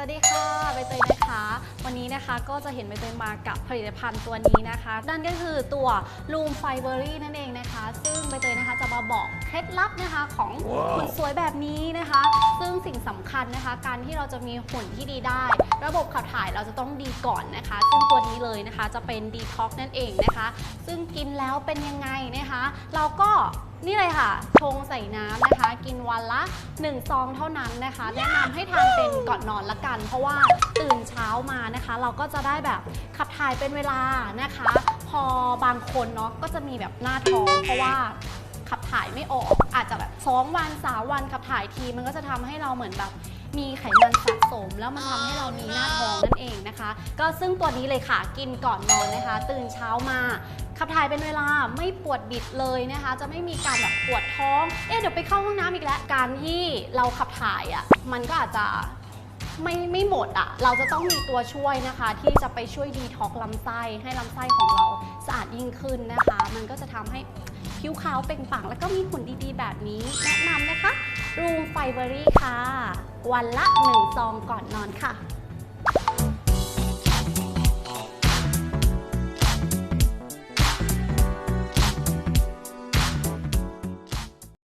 วัสดีค่ะใบเตยนะคะ วันนี้นะคะก็จะเห็นใบเตยมากับผลิตภัณฑ์ตัวนี้นะคะ นั่นก็คือตัว Loom Fibery นั่นเองนะคะ ซึ่งใบเตยนะคะจะมาบอกเคล็ดลับนะคะของหุ่นสวยแบบนี้นะคะ ซึ่งสิ่งสำคัญนะคะ การที่เราจะมีหุ่นที่ดีได้ ระบบขับถ่ายเราจะต้องดีก่อนนะคะ ซึ่งตัวนี้เลยนะคะจะเป็น Detox นั่นเองนะคะ ซึ่งกินแล้วเป็นยังไงนะคะ เราก็ นี่เลยค่ะ ชงใส่น้ำนะคะ กินวันละ1ซองเท่านั้นนะคะ แนะนำให้ทานเป็นก่อนนอนละกัน เพราะว่าตื่นเช้ามานะคะ เราก็จะได้แบบขับถ่ายเป็นเวลานะคะ พอบางคนเนาะก็จะมีแบบหน้าท้องเพราะว่าขับถ่ายไม่ออกอาจจะแบบ 2 วัน 3 วันขับถ่ายทีมันก็จะทำให้เราเหมือนแบบมีไขมันสะสม แล้วมันทำให้เรามีหน้าท้องนั่นเองนะคะ ก็ซึ่งตัวนี้เลยค่ะกินก่อนนอนนะคะ ตื่นเช้ามาขับถ่ายเป็นเวลาไม่ปวดบิดเลยนะคะ จะไม่มีการแบบปวดท้อง เอ๊ะเดี๋ยวไปเข้าห้องน้ำอีกแล้ว การที่เราขับถ่ายอะมันก็อาจจะ ไม่ไม่หมดอะเราจะต้องมีตัวช่วยนะคะ ที่จะไปช่วยดีท็อกลำไส้ให้ลำไส้ของเราสะอาดยิ่งขึ้นนะคะ มันก็จะทำให้ผิวขาวเปล่งปลั่งแล้วก็มีหุ่นดีๆ แบบนี้ แนะนำนะคะรูมไฟเบอรี่ค่ะ วันละ1ซองก่อนนอนค่ะ